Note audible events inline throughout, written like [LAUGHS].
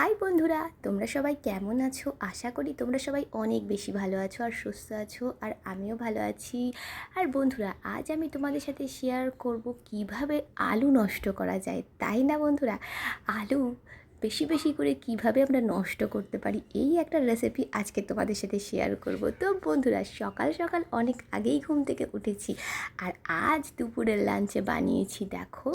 High বন্ধুরা, তোমরা সবাই কেমন আছো? আশা করি তোমরা সবাই অনেক বেশি ভালো আছো আর সুস্থ আছো আর আমিও ভালো আছি। আর বন্ধুরা, আজ আমি তোমাদের সাথে শেয়ার করব কীভাবে আলু নষ্ট করা যায়, তাই না বন্ধুরা? আলু বেশি বেশি করে কীভাবে আমরা নষ্ট করতে পারি, এই একটা রেসিপি আজকে তোমাদের সাথে শেয়ার করব। তো বন্ধুরা, সকাল সকাল অনেক আগেই ঘুম থেকে উঠেছি আর আজ দুপুরের লাঞ্চে বানিয়েছি, দেখো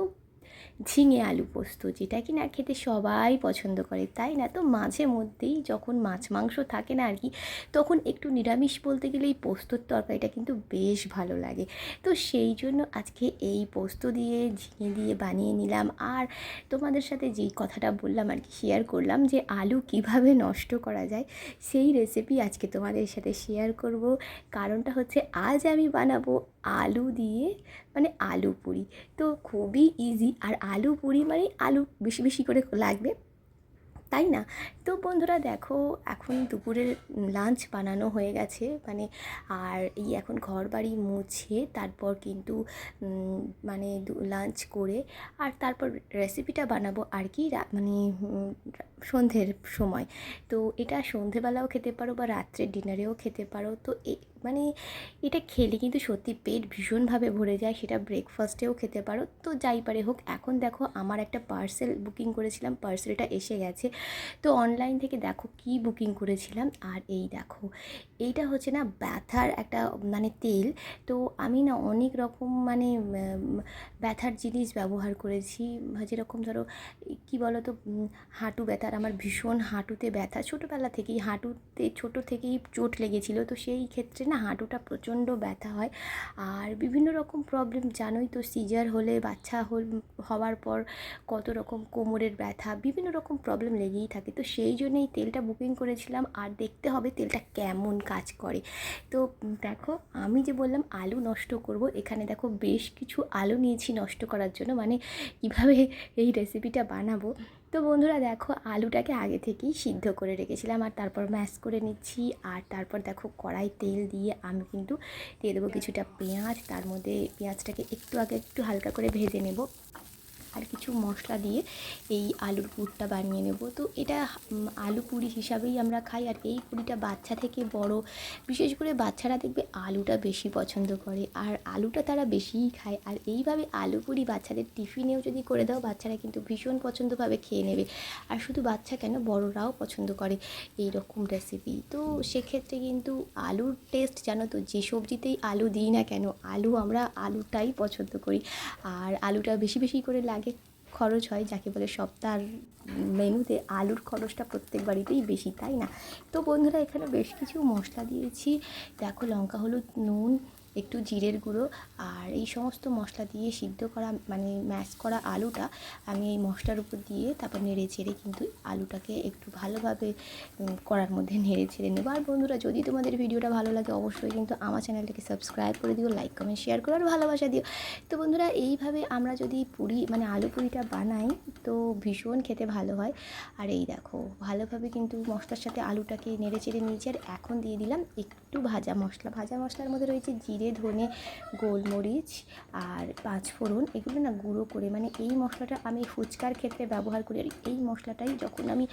ঝিঙে আলু পোস্ত, যেটা কি না খেতে সবাই পছন্দ করে, তাই না? তো মাঝে মধ্যেই যখন মাছ মাংস থাকে না আর কি, তখন একটু নিরামিষ বলতে গেলে এই পোস্তর তরকারিটা কিন্তু বেশ ভালো লাগে। তো সেই জন্য আজকে এই পোস্ত দিয়ে, ঝিঙে দিয়ে বানিয়ে নিলাম। আর তোমাদের সাথে যেই কথাটা বললাম আর কি শেয়ার করলাম যে আলু কীভাবে নষ্ট করা যায়, সেই রেসিপি আজকে তোমাদের সাথে শেয়ার করব। কারণটা হচ্ছে আজ আমি বানাবো আলু দিয়ে মানে আলু পুরি। তো খুবই ইজি আর আলু পুরি মানে আলু বেশি বেশি করে লাগবে, তাই না? তো বন্ধুরা দেখো, এখন দুপুরের লাঞ্চ বানানো হয়ে গেছে মানে আর এই এখন ঘর বাড়ি মুছে তারপর কিন্তু মানে লাঞ্চ করে আর তারপর রেসিপিটা বানাবো আর কি মানে সন্ধ্যের সময়। তো এটা সন্ধেবেলাও খেতে পারো বা রাত্রের ডিনারেও খেতে পারো। তো মানে এটা খেলে কিন্তু সত্যি পেট ভীষণভাবে ভরে যায়, সেটা ব্রেকফাস্টেও খেতে পারো। তো যাই পারে হোক, এখন দেখো আমার একটা পার্সেল বুকিং করেছিলাম পার্সেলটা এসে গেছে। তো অনলাইন থেকে দেখো কি বুকিং করেছিলাম, আর এই দেখো, এইটা হচ্ছে না ব্যথার একটা মানে তেল। তো আমি না অনেক রকম মানে ব্যথার জিনিস ব্যবহার করেছি। যেরকম ধরো, কি বলো তো হাঁটু ব্যথার আমার ভীষণ হাঁটুতে ব্যথা। ছোটোবেলা থেকেই হাঁটুতে, ছোটো থেকেই চোট লেগেছিলো, তো সেই ক্ষেত্রে না হাঁটুটা প্রচণ্ড ব্যথা হয়। আর বিভিন্ন রকম প্রবলেম জানোই তো সিজার হলে, বাচ্চা হল, হওয়ার পর কত রকম কোমরের ব্যথা, বিভিন্ন রকম প্রবলেম লেগেই থাকে। তো সেই জন্যই তেলটা বুকিং করেছিলাম, আর দেখতে হবে তেলটা কেমন কাজ করে। তো দেখো, আমি যে বললাম আলু নষ্ট করব, এখানে দেখো বেশ কিছু আলু নিয়েছি নষ্ট করার জন্য। মানে কীভাবে এই রেসিপিটা বানাবো? তো বন্ধুরা দেখো আলুটাকে আগে থেকেই সিদ্ধ করে রেখেছিলাম আর তারপর ম্যাশ করে নিচ্ছি আর তারপর দেখো কড়াই তেল দিয়ে আমি কিন্তু দিয়ে দেবো কিছুটা পেঁয়াজ, তার মধ্যে পেঁয়াজটাকে একটু আগে একটু হালকা করে ভেজে নেব। আর কিছু মশলা দিয়ে এই আলুর পুরটা বানিয়ে নেব। তো এটা আলু পুরি হিসাবেই আমরা খাই আর এই পুরিটা বাচ্চা থেকে বড়, বিশেষ করে বাচ্চারা দেখবে আলুটা বেশি পছন্দ করে আর আলুটা তারা বেশিই খায়। আর এইভাবে আলু পুরি বাচ্চাদের টিফিনেও যদি করে দাও, বাচ্চারা কিন্তু ভীষণ পছন্দভাবে খেয়ে নেবে। আর শুধু বাচ্চা কেন, বড়রাও পছন্দ করে এই রকম রেসিপি তো সেক্ষেত্রে কিন্তু আলুর টেস্ট জানো তো, যে সবজিতেই আলু দিই না কেন, আলু আমরা আলুটাই পছন্দ করি। আর আলুটা বেশি বেশি করে লাগে আগে খরচ হয়, যাকে বলে সপ্তাহ মেনুতে আলুর খরচটা প্রত্যেক বাড়িতেই বেশি, তাই না? তো বন্ধুরা, এখানে বেশ কিছু মশলা দিয়েছি। দেখো, লঙ্কা, হলুদ, নুন একটু জিরের গুঁড়ো আর এই সমস্ত মশলা দিয়ে সিদ্ধ করা মানে ম্যাশ করা আলুটা আমি এই মশলার উপর দিয়ে তারপর নেড়ে চেড়ে কিন্তু আলুটাকে একটু ভালোভাবে করার মধ্যে [LAUGHS] নেড়ে ছেড়ে নেব। আর বন্ধুরা, যদি তোমাদের ভিডিওটা ভালো লাগে অবশ্যই কিন্তু আমার চ্যানেলটাকে সাবস্ক্রাইব করে দিও লাইক কমেন্ট শেয়ার করো আর ভালোবাসা দিও। তো বন্ধুরা, এইভাবে আমরা যদি পুরি মানে আলু পুরিটা বানাই তো ভীষণ খেতে ভালো হয়। আর এই দেখো, ভালোভাবে কিন্তু মশলার সাথে আলুটাকে নেড়ে চেড়ে নিয়েছি। আর এখন দিয়ে দিলাম একটু ভাজা মশলা। ভাজা মশলার মধ্যে রয়েছে জিরে জিরে ধনে, গোলমরিচ আর পাঁচফোড়ন। এগুলো না গুঁড়ো করে মানে এই মশলাটা আমি ফুচকার ক্ষেত্রে ব্যবহার করি আর এই মশলাটাই যখন আমি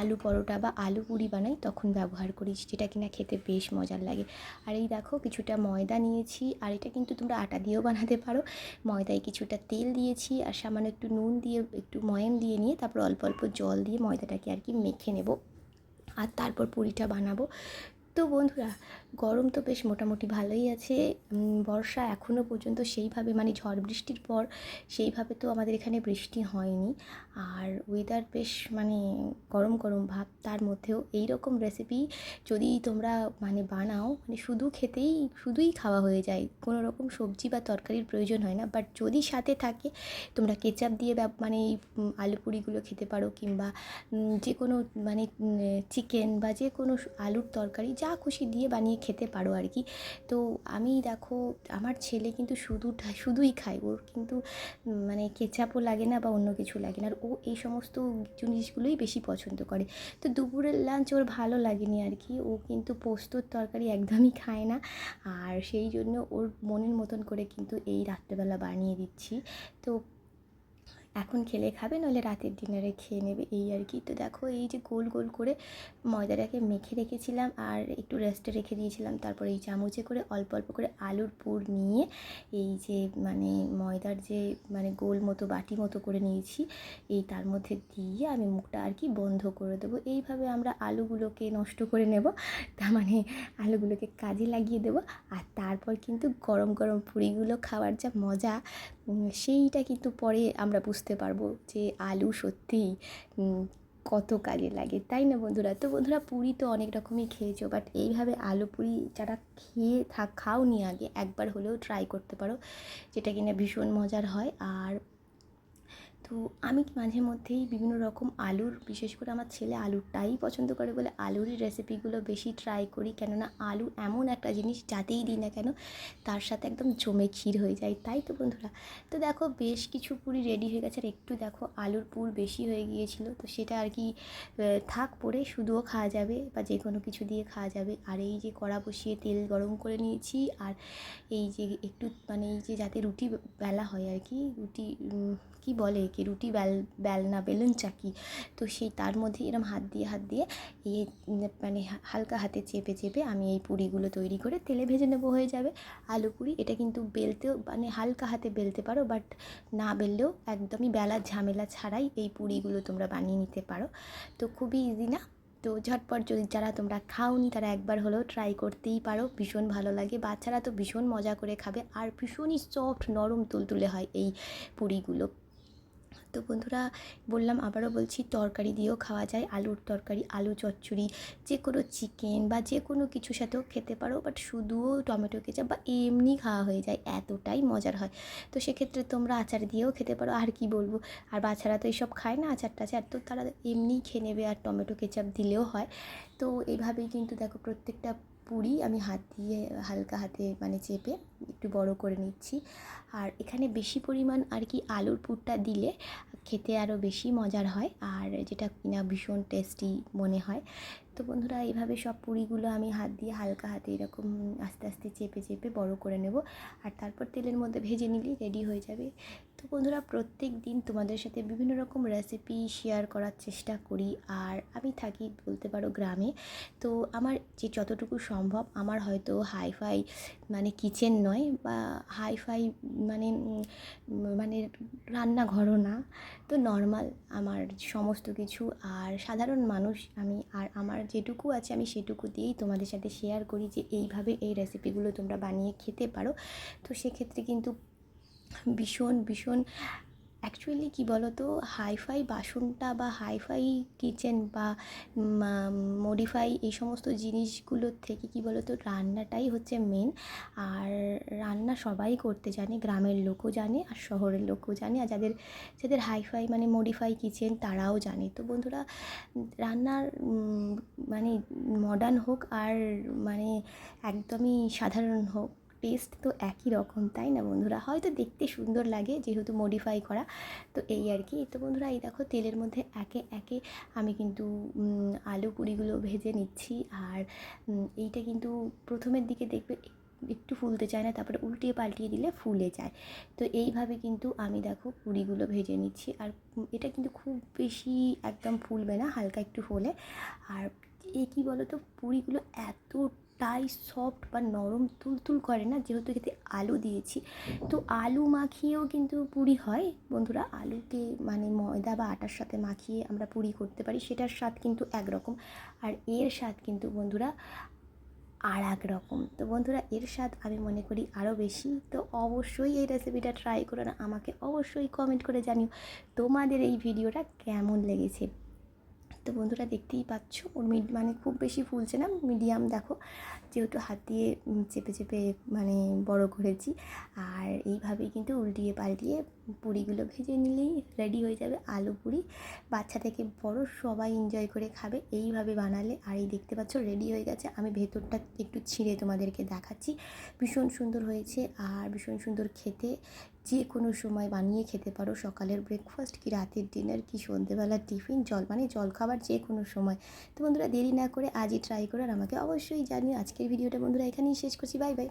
আলু পরোটা বা আলু পুরি বানাই তখন ব্যবহার করি, যেটা কিনা খেতে বেশ মজার লাগে। আর এই দেখো কিছুটা ময়দা নিয়েছি আর এটা কিন্তু তোমরা আটা দিয়েও বানাতে পারো। ময়দায় কিছুটা তেল দিয়েছি আর সামান্য একটু নুন দিয়ে, একটু ময়ম দিয়ে নিয়ে তারপর অল্প অল্প জল দিয়ে ময়দাটাকে আর কি মেখে নেব। আর তারপর পুরিটা বানাবো। তো বন্ধুরা, গরম তো বেশ মোটামুটি ভালোই আছে। বর্ষা এখনও পর্যন্ত সেইভাবে মানে ঝড় বৃষ্টির পর সেইভাবে তো আমাদের এখানে বৃষ্টি হয়নি। আর ওয়েদার বেশ মানে গরম গরম ভাব, তার মধ্যেও এই রকম রেসিপি যদি তোমরা মানে বানাও মানে শুধু খেতেই, শুধুই খাওয়া হয়ে যায়। কোনো রকম সবজি বা তরকারির প্রয়োজন হয় না। বাট যদি সাথে থাকে, তোমরা কেচাপ দিয়ে মানে এই আলু পুরিগুলো খেতে পারো কিংবা যে কোনো মানে চিকেন বা যে কোনো আলুর তরকারি যা খুশি দিয়ে বানিয়ে খেতে পারো আর কি। তো আমি দেখো, আমার ছেলে কিন্তু শুধু শুধুই খায়। ওর কিন্তু মানে কেচাপও লাগে না বা অন্য কিছু লাগে না। আর ও এই সমস্ত জিনিসগুলোই বেশি পছন্দ করে। তো দুপুরের লাঞ্চ ওর ভালো লাগেনি আর কি। ও কিন্তু পোস্তর তরকারি একদমই খায় না। আর সেই জন্য ওর মনের মতন করে কিন্তু এই রাত্রেবেলা বানিয়ে দিচ্ছি। তো এখন খেলে খাবে, নইলে রাতের ডিনারে খেয়ে নেবে, এই আর কি। তো দেখো, এই যে গোল গোল করে ময়দাটাকে মেখে রেখেছিলাম আর একটু রেস্টে রেখে দিয়েছিলাম। তারপরে এই চামচে করে অল্প অল্প করে আলুর পুর নিয়ে এই যে মানে ময়দার যে মানে গোল মতো, বাটি মতো করে নিয়েছি, এই তার মধ্যে দিয়ে আমি মুখটা আর কি বন্ধ করে দেবো। এইভাবে আমরা আলুগুলোকে নষ্ট করে নেব, তার মানে আলুগুলোকে কাজে লাগিয়ে দেবো। আর তারপর কিন্তু গরম গরম পুরিগুলো খাওয়ার যা মজা সেইটা কিন্তু পরে আমরা বুঝতে পারব যে আলু সত্যিই কত কাজে লাগে, তাই না বন্ধুরা? তো বন্ধুরা, পুরি তো অনেক রকমই খেয়েছো বাট এইভাবে আলু পুরি যারা খেয়ে থাক খাওনি আগে, একবার হলেও ট্রাই করতে পারো, যেটা কিনা ভীষণ মজার হয়। আর তো আমি মাঝে মধ্যেই বিভিন্ন রকম আলুর, বিশেষ করে আমার ছেলে আলুরটাই পছন্দ করে বলে আলুরই রেসিপিগুলো বেশি ট্রাই করি। কেননা আলু এমন একটা জিনিস যাতেই দিই না কেন, তার সাথে একদম জমে ক্ষীর হয়ে যায়। তাই তো বন্ধুরা? তো দেখো বেশ কিছু পুরি রেডি হয়ে গেছে। আর একটু দেখো আলুর পুর বেশি হয়ে গিয়েছিল। তো সেটা আর কি থাক পরে শুধুও খাওয়া যাবে বা যে কোনো কিছু দিয়ে খাওয়া যাবে। আর এই যে কড়া বসিয়ে তেল গরম করে নিয়েছি। আর এই যে একটু মানে এই যে যাতে রুটি বেলা হয় আর কি, রুটি কি বলে কি রুটি, বেল, বেলনা, বেলুন চাকি। তো সেই তার মধ্যে এরম হাত দিয়ে হাত দিয়ে এই মানে হালকা হাতে চেপে চেপে আমি এই পুরিগুলো তৈরি করে তেলে ভেজে নেব হয়ে যাবে। আলু পুরি, এটা কিন্তু বেলতেও মানে হালকা হাতে বেলতে পারো, বাট না বেললেও একদমই বেলার ঝামেলা ছাড়াই এই পুরিগুলো তোমরা বানিয়ে নিতে পারো। তো খুবই ইজি না? তো ঝটপট যদি যারা তোমরা খাওনি, তারা একবার হলেও ট্রাই করতেই পারো। ভীষণ ভালো লাগে। বাচ্চারা তো ভীষণ মজা করে খাবে। আর ভীষণই সফট নরম, তুলতুলে হয় এই পুরিগুলো। তো বন্ধুরা, বললাম আবারও বলছি, তরকারি দিয়েও খাওয়া যায়, আলুর তরকারি, আলু চচ্চড়ি, যে কোনো চিকেন বা যে কোনো কিছুর সাথেও খেতে পারো বাট শুধুও টমেটো কেচাপ বা এমনি খাওয়া হয়ে যায়, এতটাই মজার হয়। তো সেক্ষেত্রে তোমরা আচার দিয়েও খেতে পারো, আর কি বলব? আর বাচ্চারা তো এইসব খায় না, আচার টাচার, তো তারা এমনি খেয়ে নেবে আর টমেটো কেচাপ দিলেও হয়। তো এইভাবেই কিন্তু দেখো, প্রত্যেকটা পুরি আমি হাত দিয়ে, হালকা হাতে মানে চেপে একটু বড় করে নিচ্ছি। আর এখানে বেশি পরিমাণ আর কি আলুর পুরটা দিলে খেতে আরও বেশি মজার হয় আর যেটা কিনা ভীষণ টেস্টি মনে হয়। তো বন্ধুরা, এইভাবে সব পুরিগুলো আমি হাত দিয়ে হালকা হাতে এরকম আস্তে আস্তে চেপে চেপে বড় করে নেব। আর তারপর তেলের মধ্যে ভেজে নিলেই রেডি হয়ে যাবে। তো বন্ধুরা, প্রত্যেক দিন তোমাদের সাথে বিভিন্ন রকম রেসিপি শেয়ার করার চেষ্টা করি। আর আমি থাকি বলতে পারো গ্রামে, তো আমার যে যতটুকু সম্ভব আমার হয়তো হাইফাই মানে কিচেন নয় বা হাইফাই মানে মানে রান্নাঘরও না। তো নর্মাল আমার সমস্ত কিছু। আর সাধারণ মানুষ আমি, আর আমার যেটুকু আছে আমি সেটুকু দিয়েই তোমাদের সাথে শেয়ার করি যে এইভাবে এই রেসিপিগুলো তোমরা বানিয়ে খেতে পারো। তো সেক্ষেত্রে কিন্তু ভীষণ ভীষণ অ্যাকচুয়ালি কী বলো তো হাইফাই বাসনটা বা হাইফাই কিচেন বা মডিফাই এই সমস্ত জিনিসগুলোর থেকে কী বলো তো রান্নাটাই হচ্ছে মেন আর রান্না সবাই করতে জানে, গ্রামের লোকও জানে আর শহরের লোকও জানে। আর যাদের যাদের হাইফাই মানে মডিফাই কিচেন তারাও জানে। তো বন্ধুরা, রান্নার মানে মডার্ন হোক আর মানে একদমই সাধারণ হোক টেস্ট তো একই রকম, তাই না বন্ধুরা? হয়তো দেখতে সুন্দর লাগে যেহেতু মডিফাই করা। তো এই আর কি। তো বন্ধুরা, এই দেখো তেলের মধ্যে একে একে আমি কিন্তু আলু পুরিগুলো ভেজে নিচ্ছি। আর এইটা কিন্তু প্রথমের দিকে দেখবে একটু ফুলতে চায় না, তারপরে উল্টিয়ে পাল্টিয়ে দিলে ফুলে যায়। তো এইভাবে কিন্তু আমি দেখো পুরিগুলো ভেজে নিচ্ছি। আর এটা কিন্তু খুব বেশি একদম ফুলবে না, হালকা একটু ফোলে আর এ কী বলো তো পুরিগুলো এতটাই সফট বা নরম তুলতুল করে না, যেহেতু এতে আলু দিয়েছি। তো আলু মাখিয়েও কিন্তু পুরি হয়। বন্ধুরা আলুকে মানে ময়দা বা আটার সাথে মাখিয়ে আমরা পুরি করতে পারি, সেটার স্বাদ কিন্তু একরকম। আর এর স্বাদ কিন্তু বন্ধুরা আর এক রকম। তো বন্ধুরা, এর স্বাদ আমি মনে করি আরও বেশি। তো অবশ্যই এই রেসিপিটা ট্রাই করো না, আমাকে অবশ্যই কমেন্ট করে জানিও তোমাদের এই ভিডিওটা কেমন লেগেছে। তো বন্ধুরা দেখতেই পাচ্ছ, ওর মিড মানে খুব বেশি ফুলছে না, মিডিয়াম দেখো। যেহেতু হাত দিয়ে চেপে চেপে মানে বড় করেছি, আর এইভাবেই কিন্তু উল্টিয়ে পাল্টিয়ে পুরিগুলো ভেজে নিলেই রেডি হয়ে যাবে আলু পুরি। বাচ্চা থেকে বড় সবাই এনজয় করে খাবে, এইভাবে বানালে, আর এই দেখতে পাচ্ছ রেডি হয়ে গেছে। আমি ভেতরটা একটু ছিঁড়ে তোমাদেরকে দেখাচ্ছি। ভীষণ সুন্দর হয়েছে, আর ভীষণ সুন্দর খেতে যে কোনো সময় বানিয়ে খেতে পারো। সকালের ব্রেকফাস্ট কি রাতের ডিনার কি সন্ধেবেলার টিফিন জল মানে জল খাবার যে কোনো সময়। তো বন্ধুরা দেরি না করে আজই ট্রাই করার আমাকে অবশ্যই জানিও। আজকের ভিডিওটা বন্ধুরা এখানেই শেষ করছি। Bye bye